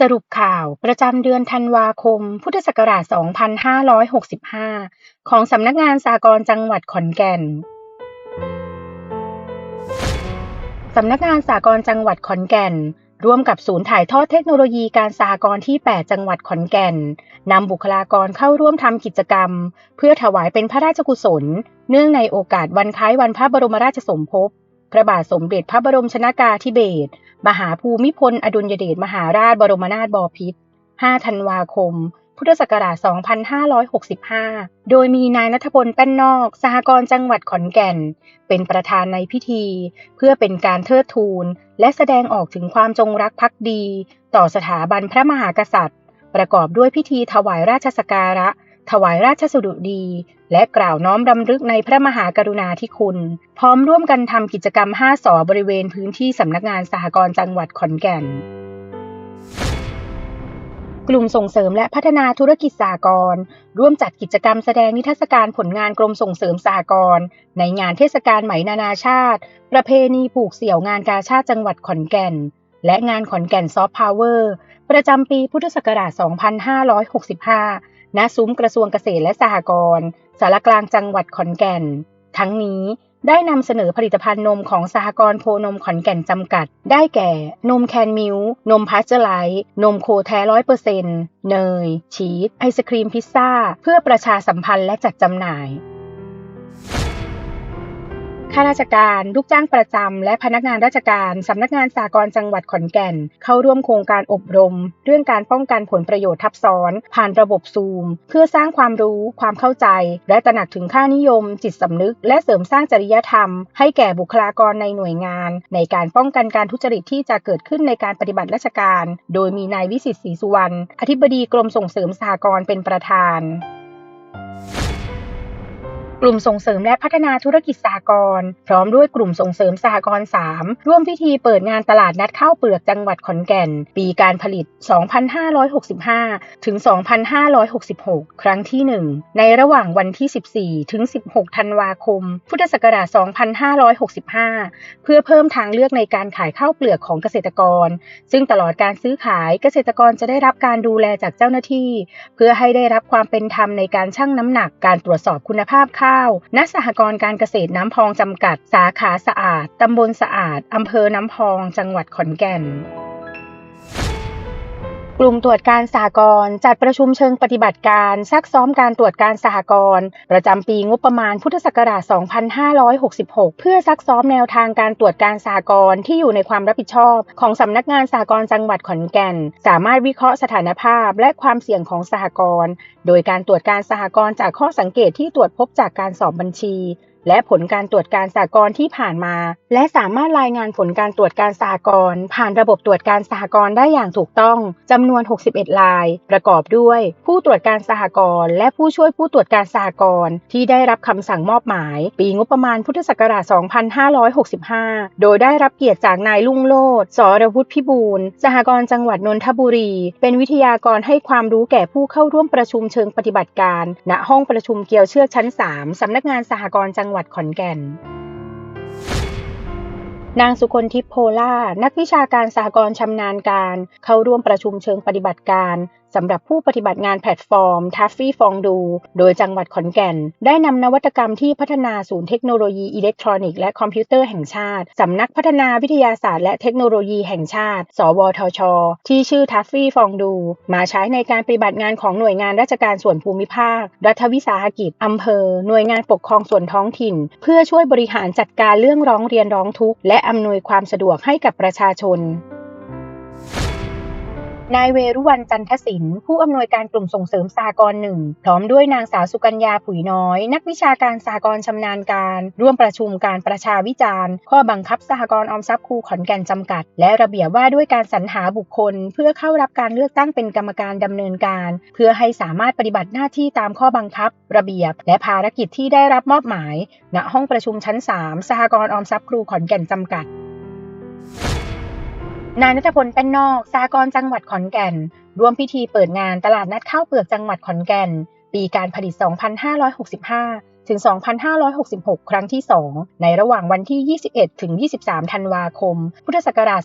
สรุปข่าวประจำเดือนธันวาคม พุทธศักราช 2565 ของสำนักงานสากลจังหวัดขอนแก่น สำนักงานสากลจังหวัดขอนแก่น ร่วมกับศูนย์ถ่ายทอดเทคโนโลยีการสากลที่ 8 จังหวัดขอนแก่น นำบุคลากรเข้าร่วมทำกิจกรรม เพื่อถวายเป็นพระราชกุศล เนื่องในโอกาสวันคล้ายวันพระบรมราชสมภพ พระบาทสมเด็จพระบรมชนากาธิเบศร มหาภูมิพล อดุลยเดชมหาราชบรมนาถบพิตร 5 ธันวาคม พุทธศักราช 2565 โดยมีนายนัทพลแป้นนอก สหกรณ์จังหวัดขอนแก่น เป็นประธานในพิธี เพื่อเป็นการเทิดทูน และแสดงออกถึงความจงรักภักดี ต่อสถาบันพระมหากษัตริย์ ประกอบด้วยพิธีถวายราชสการะ ถวายราชสดุดี และกล่าวน้อมรำลึกในพระมหากรุณาธิคุณ พร้อมร่วมกันทำกิจกรรม 5สอบริเวณพื้นที่สำนักงานสหกรณ์จังหวัดขอนแก่น กลุ่มส่งเสริมและพัฒนาธุรกิจสหกรณ์ร่วมจัดกิจกรรมแสดงนิทรรศการผลงานกรมส่งเสริมสหกรณ์ในงานเทศกาลไหมนานาชาติ ประเพณีผูกเสี่ยวงานกาชาติจังหวัดขอนแก่น และงานขอนแก่นซอฟต์พาวเวอร์ประจำปีพุทธศักราช 2565 ณซุ้มกระทรวงเกษตรและสหกรณ์สารกลางจังหวัดขอนแก่น ทั้งนี้ได้นำเสนอผลิตภัณฑ์นมของสหกรณ์โคนมขอนแก่นจำกัด ได้แก่ นมแคนมิว นมพาสเจอร์ไลท์นมโคแท้ร้อยเปอร์เซ็นต์เนย ชีส ไอศครีมพิซซ่า เพื่อประชาสัมพันธ์และจัดจำหน่าย ข้าราชการ ลูกจ้างประจำ และพนักงานราชการ สำนักงานสากลจังหวัดขอนแก่น เข้าร่วมโครงการอบรม เรื่องการป้องกันผลประโยชน์ทับซ้อน ผ่านระบบซูม เพื่อสร้างความรู้ ความเข้าใจ และตระหนักถึงค่านิยม จิตสำนึก และเสริมสร้างจริยธรรม ให้แก่บุคลากรในหน่วยงาน ในการป้องกันการทุจริตที่จะเกิดขึ้นในการปฏิบัติราชการ โดยมีนายวิสิตศรีสุวรรณ อธิบดีกรมส่งเสริมสหกรณ์เป็นประธาน ลุ่มส่งเสริมและพัฒนาธุรกิจสหกรพร้อมด้วยกลุ่มส่งเสริมสหกรณ์3ร่วมพิธีเปิดงานตลาดนัดข้าวเปลือกจังหวัดขอนแก่น ปีการผลิต 2565 ถึง 2566 ครั้งที่ 1 ในระหว่างวันที่ 14 ถึง 16 ธันวาคม พุทธศักราช 2565 เพื่อเพิ่มทางเลือกในการขายข้าวเปลือกของเกษตรกร ซึ่งตลอดการซื้อขายเกษตรกรจะได้รับการดูแลจากเจ้าหน้าที่ เพื่อให้ได้รับความเป็นธรรมในการชั่งน้ำหนักการตรวจสอบคุณภาพข้าวณสหกรณ์การเกษตรน้ำพองจำกัด สาขาสะอาด ตำบลสะอาด อำเภอน้ำพอง จังหวัดขอนแก่น กลุ่มตรวจการสหกรณ์จัดประชุมเชิงปฏิบัติการซักซ้อมการตรวจการสหกรณ์ประจำปีงบประมาณพุทธศักราช 2566 เพื่อซักซ้อมแนวทางการตรวจการสหกรณ์ที่อยู่ในความรับผิดชอบ ของสำนักงานสหกรณ์จังหวัดขอนแก่น สามารถวิเคราะห์สถานภาพและความเสี่ยงของสหกรณ์โดยการตรวจการสหกรณ์จากข้อสังเกตที่ตรวจพบจากการสอบบัญชี และผลการตรวจการสหกรที่ผ่านมา และสามารถรายงานผลการตรวจการสหกรผ่านระบบตรวจการสหกรได้อย่างถูกต้องจำนวน 61ลาย ประกอบด้วย ผู้ตรวจการสหกรและผู้ช่วยผู้ตรวจการสหกรที่ได้รับคำสั่งมอบหมาย ปีงบประมาณพุทธศักราช 2565 โดยได้รับเกียรติจากนายลุงโลดสรวุฒิพิบูลสหกรณ์จังหวัดนนทบุรี เป็นวิทยากรให้ความรู้แก่ผู้เข้าร่วมประชุมเชิงปฏิบัติการ ณห้องประชุมเกียวเชือกชั้น 3สำนักงานสหกรณ์จังหวัดขอนแก่น นางสุคนทิพย์โพล่า นักวิชาการสหกรณ์ชำนาญการ เข้าร่วมประชุมเชิงปฏิบัติการ สำหรับผู้ปฏิบัติงานแพลตฟอร์มทัฟฟี่ฟองดู โดยจังหวัดขอนแก่น ได้นำนวัตกรรมที่พัฒนาศูนย์เทคโนโลยีอิเล็กทรอนิกส์และคอมพิวเตอร์แห่งชาติสำนักพัฒนาวิทยาศาสตร์และเทคโนโลยีแห่งชาติ สวทช ที่ชื่อทัฟฟี่ฟองดู มาใช้ในการปฏิบัติงานของหน่วยงานราชการส่วนภูมิภาค รัฐวิสาหกิจอำเภอ หน่วยงานปกครองส่วนท้องถิ่น เพื่อช่วยบริหารจัดการเรื่องร้องเรียนร้องทุกข์และอำนวยความสะดวกให้กับประชาชน นายเวรุวันจันทศิลป์ผู้อำนวยการกลุ่มส่งเสริมสากลหนึ่งพร้อมด้วยนางสาวสุกัญญาผุยน้อย นักวิชาการสากลชำนาญการ ร่วมประชุมการประชาวิจารณ์ ข้อบังคับสหกรณ์ออมทรัพย์ครูขอนแก่นจำกัด และระเบียบว่าด้วยการสรรหาบุคคล เพื่อเข้ารับการเลือกตั้งเป็นกรรมการดำเนินการ เพื่อให้สามารถปฏิบัติหน้าที่ตามข้อบังคับ ระเบียบ และภารกิจที่ได้รับมอบหมาย ณห้องประชุมชั้น 3 สหกรณ์ออมทรัพย์ครูขอนแก่นจำกัด นายนัทพลแป้นนอกสากรจังหวัดขอนแก่น ร่วมพิธีเปิดงานตลาดนัดข้าวเปลือกจังหวัดขอนแก่น ปีการผลิต 2565 ถึง 2566 ครั้งที่ 2 ในระหว่างวันที่ 21 ถึง 23 ธันวาคม พุทธศักราช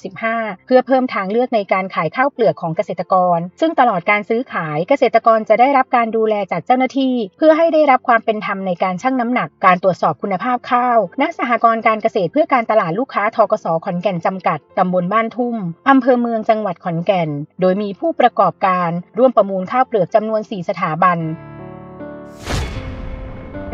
2565 เพื่อเพิ่มทางเลือกในการขายข้าวเปลือกของเกษตรกร ซึ่งตลอดการซื้อขายเกษตรกรจะได้รับการดูแลจากเจ้าหน้าที่ เพื่อให้ได้รับความเป็นธรรมในการชั่งน้ำหนัก การตรวจสอบคุณภาพข้าวณสหกรณ์การเกษตรเพื่อการตลาดลูกค้าทกสขอนแก่นจำกัดตำบลบ้านทุ่มอำเภอเมืองจังหวัดขอนแก่น โดยมีผู้ประกอบการร่วมประมูลข้าวเปลือกจำนวน 4 สถาบัน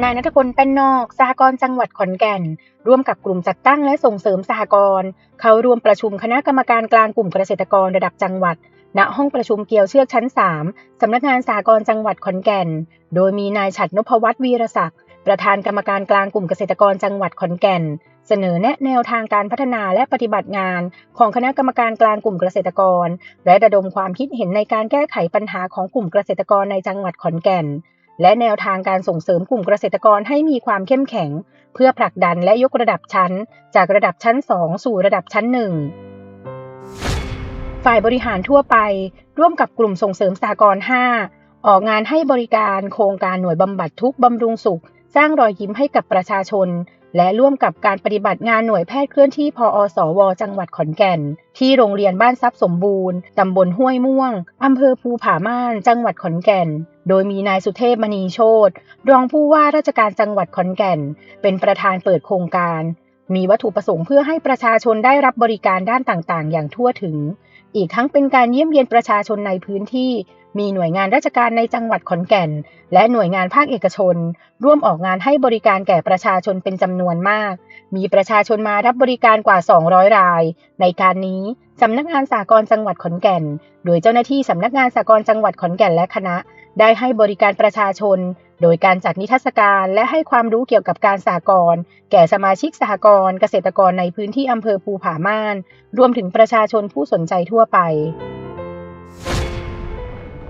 นายนัทพลแป้นนอกสหกรณ์จังหวัดขอนแก่น ร่วมกับกลุ่มจัดตั้งและส่งเสริมสหกรณ์เข้าร่วมประชุมคณะกรรมการกลางกลุ่มเกษตรกรระดับจังหวัด ณห้องประชุมเกียวเชือกชั้น 3 สำนักงานสหกรณ์จังหวัดขอนแก่น โดยมีนายฉัตรนพวัฒน์วีรศักดิ์ประธานกรรมการกลางกลุ่มเกษตรกรจังหวัดขอนแก่น เสนอแนะแนวทางการพัฒนาและปฏิบัติงาน ของคณะกรรมการกลางกลุ่มเกษตรกร และระดมความคิดเห็นในการแก้ไขปัญหาของกลุ่มเกษตรกรในจังหวัดขอนแก่น และแนวทางการส่งเสริมกลุ่มเกษตรกรให้มีความเข้มแข็ง เพื่อผลักดันและยกระดับชั้น จากระดับชั้น 2 สู่ระดับชั้น 1 ฝ่ายบริหารทั่วไป ร่วมกับกลุ่มส่งเสริมสากล5 ออกงานให้บริการโครงการหน่วยบำบัดทุกบำรุงสุข สร้างรอยยิ้มให้กับประชาชน และร่วมกับการปฏิบัติงานหน่วยแพทย์เคลื่อนที่พออสว จังหวัดขอนแก่น ที่โรงเรียนบ้านทรัพย์สมบูรณ์ ตำบลห้วยม่วง อำเภอภูผาม่าน จังหวัดขอนแก่น โดยมีนายสุเทพมณีโชตรองผู้ว่าราชการจังหวัดขอนแก่น เป็นประธานเปิดโครงการ มีวัตถุประสงค์เพื่อให้ประชาชนได้รับบริการด้านต่างๆ อย่างทั่วถึง อีกทั้งเป็นการเยี่ยมเยียนประชาชนในพื้นที่ มีหน่วยงานราชการในจังหวัดขอนแก่น และหน่วยงานภาคเอกชน ร่วมออกงานให้บริการแก่ประชาชนเป็นจำนวนมาก มีประชาชนมารับบริการกว่า 200 ราย ในการนี้สำนักงานสากลจังหวัดขอนแก่น โดยเจ้าหน้าที่สำนักงานสากลจังหวัดขอนแก่นและคณะ ได้ให้บริการประชาชน โดยการจัดนิทรรศการและให้ความรู้เกี่ยวกับการสากลแก่สมาชิกสหกรณ์เกษตรกรในพื้นที่อำเภอภูผาม่าน รวมถึงประชาชนผู้สนใจทั่วไป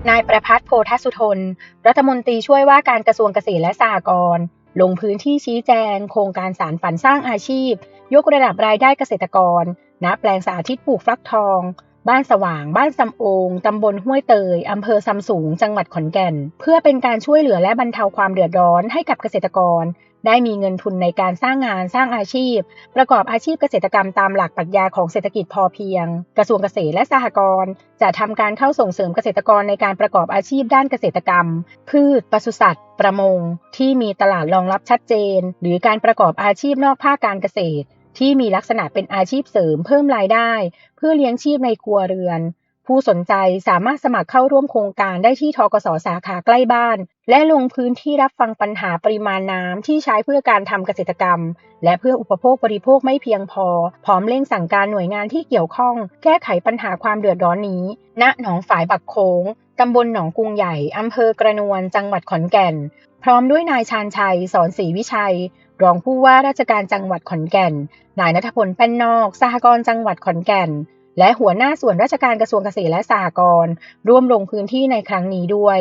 นายประพัฒน์โพธสุทน รัฐมนตรีช่วยว่าการกระทรวงเกษตรและสหกรณ์ ลงพื้นที่ชี้แจง โครงการสารฝันสร้างอาชีพ ยกระดับรายได้เกษตรกร ณ แปลงสาธิตปลูกฟักทอง บ้านสว่าง บ้านซำโอง ตำบลห้วยเตย อำเภอซำสูง จังหวัดขอนแก่น เพื่อเป็นการช่วยเหลือและบรรเทาความเดือดร้อนให้กับเกษตรกร ได้มีเงินทุนในการสร้างงานสร้างอาชีพ ประกอบอาชีพเกษตรกรรมตามหลักปรัชญาของเศรษฐกิจพอเพียง กระทรวงเกษตรและสหกรณ์จะทำการเข้าส่งเสริมเกษตรกรในการประกอบอาชีพด้านเกษตรกรรม พืชปศุสัตว์ ประมง ที่มีตลาดรองรับชัดเจน หรือการประกอบอาชีพนอกภาคการเกษตร ที่มีลักษณะเป็นอาชีพเสริมเพิ่มรายได้ เพื่อเลี้ยงชีพในครัวเรือน ผู้สนใจสามารถสมัครเข้าร่วมโครงการได้ที่ทกสสาขาใกล้บ้าน และลงพื้นที่รับฟังปัญหาปริมาณน้ำที่ใช้เพื่อการทำเกษตรกรรม และเพื่ออุปโภคบริโภคไม่เพียงพอ พร้อมเร่งสั่งการหน่วยงานที่เกี่ยวข้อง แก้ไขปัญหาความเดือดร้อนนี้ ณหนองฝายบักโค้งตำบลหนองกรุงใหญ่ อำเภอกระนวน จังหวัดขอนแก่น พร้อมด้วยนายชาญชัย สอนศรีวิชัย รองผู้ว่าราชการจังหวัดขอนแก่น นายนัทพลแป้นนอก สหกรณ์จังหวัดขอนแก่น และหัวหน้าส่วนราชการกระทรวงเกษตรและสหกรณ์ร่วมลงพื้นที่ในครั้งนี้ด้วย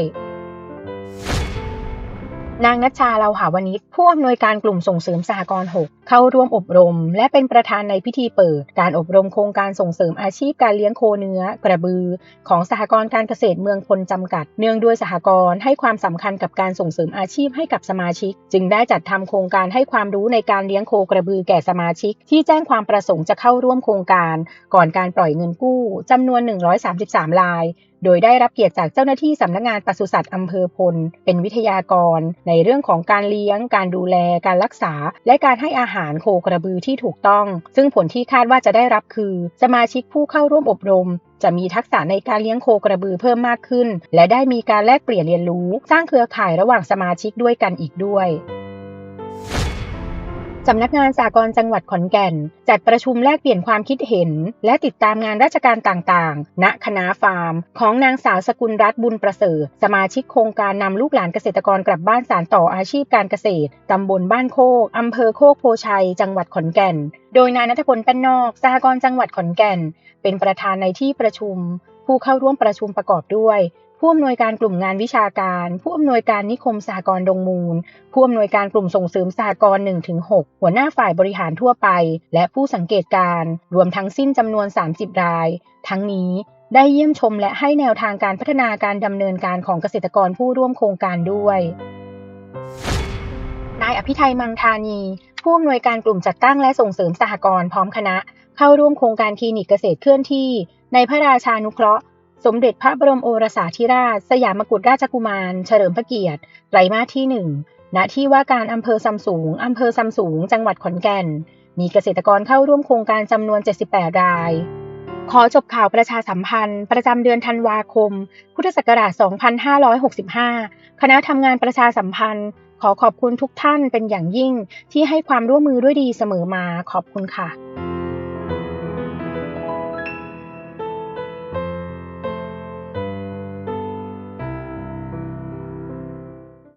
นางนัชชาเลาหาวนิชผู้อำนวยการกลุ่มส่งเสริมสหกรณ์6เข้าร่วมอบรม และเป็นประธานในพิธีเปิด การอบรมโครงการส่งเสริมอาชีพการเลี้ยงโคเนื้อ กระบือ ของสหกรณ์การเกษตรเมืองพลจำกัด เนื่องด้วยสหกรณ์ให้ความสำคัญกับการส่งเสริมอาชีพให้กับสมาชิก จึงได้จัดทำโครงการให้ความรู้ในการเลี้ยงโคกระบือแก่สมาชิก ที่แจ้งความประสงค์จะเข้าร่วมโครงการ ก่อนการปล่อยเงินกู้จำนวน 133รายโดยได้รับเกียรติจากเจ้าหน้าที่สำนักงานปศุสัตว์อำเภอพล เป็นวิทยากร ในเรื่องของการเลี้ยง การดูแล การรักษา และการให้อาหารโคกระบือที่ถูกต้อง ซึ่งผลที่คาดว่าจะได้รับคือ สมาชิกผู้เข้าร่วมอบรม จะมีทักษะในการเลี้ยงโคกระบือเพิ่มมากขึ้น และได้มีการแลกเปลี่ยนเรียนรู้ สร้างเครือข่ายระหว่างสมาชิกด้วยกันอีกด้วย สำนักงานสากลจังหวัดขอนแก่น จัดประชุมแลกเปลี่ยนความคิดเห็น และติดตามงานราชการต่างๆ ณ คณะฟาร์ม ของนางสาวสกุลรัตน์บุญประเสริฐ สมาชิกโครงการนำลูกหลานเกษตรกรกลับบ้านสารต่ออาชีพการเกษตร ตำบลบ้านโคกอำเภอโคกโพชัย จังหวัดขอนแก่น โดยนายนัทพลแป้นนอกสหกรณ์จังหวัดขอนแก่น เป็นประธานในที่ประชุม ผู้เข้าร่วมประชุมประกอบด้วย ผู้อำนวยการกลุ่มงานวิชาการ ผู้อำนวยการนิคมสหกรดงมูล ผู้อำนวยการกลุ่มส่งเสริมสหกร1-6 หัวหน้าฝ่ายบริหารทั่วไป และผู้สังเกตการ รวมทั้งสิ้นจำนวน 30 ราย ทั้งนี้ได้เยี่ยมชมและให้แนวทางการพัฒนาการดำเนินการของเกษตรกรผู้ร่วมโครงการด้วย นายอภิไทยมังธานี ผู้อำนวยการกลุ่มจัดตั้งและส่งเสริมสหกรณ์พร้อมคณะ เข้าร่วมโครงการคลินิกเกษตรเคลื่อนที่ ในพระราชานุเคราะห์ สมเด็จพระบรมโอรสาธิราช สยามกุฎราชกุมาร เฉลิมพระเกียรติไตรมาสที่1ณที่ว่าการอำเภอซำสูงอำเภอซำสูง จังหวัดขอนแก่น มีเกษตรกรเข้าร่วมโครงการจำนวน 78 ราย ขอจบข่าวประชาสัมพันธ์ ประจำเดือนธันวาคม พุทธศักราช 2565 คณะทำงานประชาสัมพันธ์ ขอขอบคุณทุกท่านเป็นอย่างยิ่งที่ให้ความร่วมมือด้วยดีเสมอมาขอบคุณค่ะ